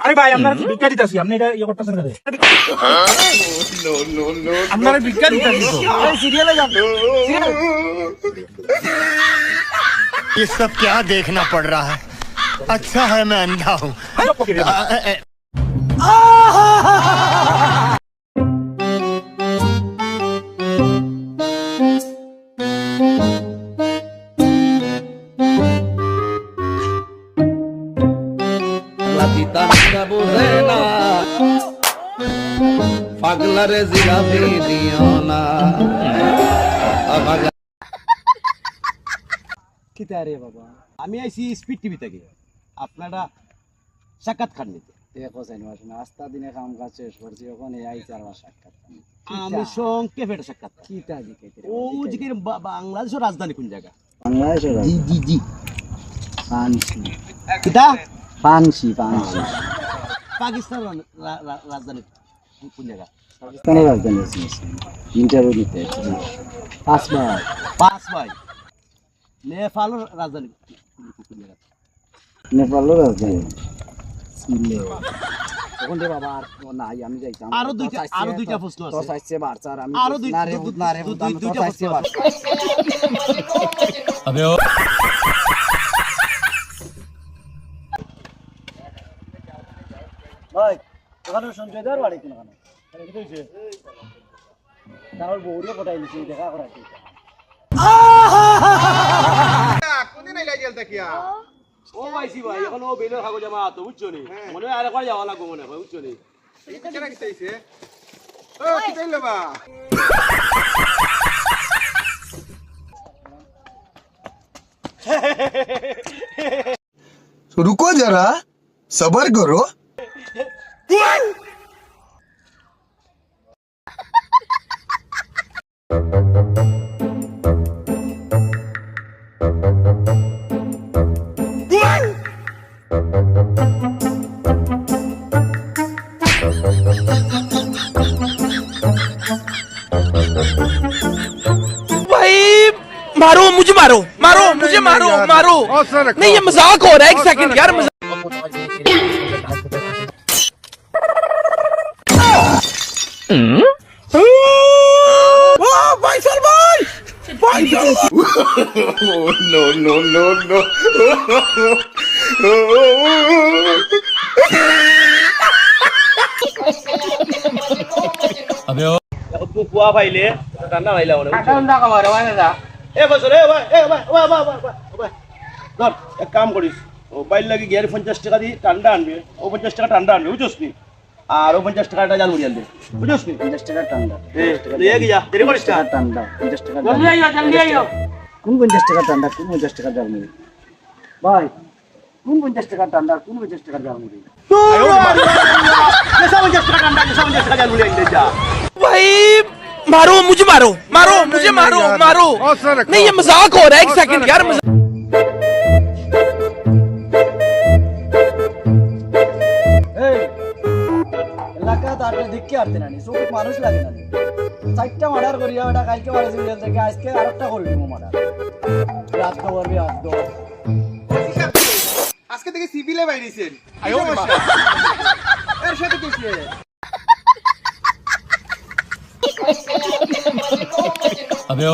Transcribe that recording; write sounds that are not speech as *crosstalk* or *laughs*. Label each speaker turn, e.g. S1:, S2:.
S1: আরে ভাই আপনার ভিক্ষা দিতেছি আপনি এটা ইয়ে করতেছেন কেন আপনার ভিক্ষা দিতেছি তো
S2: সিরিয়ালে যান
S3: ये सब क्या देखना पड़ रहा है अच्छा है मैं अंधा हूँ
S4: পাগলারে জিলাপি দিও না।
S2: কিতা রে বাবা? আমি আইছি স্পিড টিভি থেকে। আপনারা সাক্ষাৎ খান নিতে।
S5: দেখো জানি না আস্তা দিনে কাম কাজ শেষ করছি ওখানে আই চার মাস সাক্ষাৎ
S2: আমি সংক্ষেপে একটা সাক্ষাৎ
S5: কিতা জিকাইতে
S2: ও
S5: বাবা,
S2: বাংলাদেশের রাজধানী কোন জায়গা?
S5: বাংলাদেশে
S2: জি জি জি।
S5: পানসি।
S2: কিতা?
S5: পানসি পানসি।
S2: পাকিস্তানের রা- রা- রাজধানী। কোন জায়গা
S5: পাকিস্তানের রাজধানী ইন্টারভিউ দিতে এসেছি। পাঁচ বার
S2: পাঁচ ভাই। নেপালের রাজধানী। কোন জায়গা
S5: নেপালের রাজধানী আর ও নাই আমি যাইতাম।
S2: আরও দুইটা- আরও দুইটা প্রশ্ন আছে।
S5: তো চাইছে বারচার আমি আরও
S2: দুইটা
S5: চাইছে
S2: প্রশ্ন আছে।
S5: বারচার। ভাই ওখানে সঞ্জয় দেওয়ার বাড়ি কোনখানে তার বউরে পটাই দিছি দেখা করাইছি
S2: ও ভাইছি ভাই এখন ও বেলের কাগজ আমার হাতে বুঝছো নি মনে হয় আর একবার যাওয়া লাগবো মনে হয় বুঝছো নি
S6: रुको जरा सबर करो
S7: भाई मारो मुझे मारो मारो मुझे मारो मारो। नहीं ये मज़ाक हो रहा है एक सेकंड यार मज़ाक वाह, भाई सर भाई भाई सर *laughs* *laughs*
S2: কুয়া পাইলে ঠান্ডা পাইলা ওরে ভাই এ বছর এ ভাই এ ভাই ভাই ধর এক কাম করিস ও বাইর লাগি গিয়ে পঞ্চাশ টাকা দিয়ে টান্ডা আনবে ও পঞ্চাশ টাকা টান্ডা আনবে বুঝছিস নি আর ও পঞ্চাশ টাকাটা জাল মুড়ি আনবে বুঝছিস নি
S5: পঞ্চাশ টাকা
S2: ঠান্ডা দেরি করিস
S5: টাকা ঠান্ডা পঞ্চাশ টাকা কোন পঞ্চাশ টাকা ঠান্ডা কোন পঞ্চাশ টাকা জাল মুড়ি ভাই কোন পঞ্চাশ টাকা ঠান্ডা কোন পঞ্চাশ টাকা জাল মুড়ি
S2: পঞ্চাশ টাকা ঠান্ডা পঞ্চাশ টাকা জাল মুড়ি আনবে যা
S7: मुझे मारो मारो मुझे मारो मारो नहीं ये मजाक हो रहा है एक सेकंड यार मजाक
S5: এই এলাকা তারটা দেখতে পারতে না চোখ মানুষ লাগে না চারটা মার্ডার করিয়া ওটা কালকে মারেছি জেল থেকে আজকে আরেকটা করে দিব মার্ডার রাত করবি রাত
S1: আজকে থেকে সিভিলে বাইরেছেন এর সাথে কেসে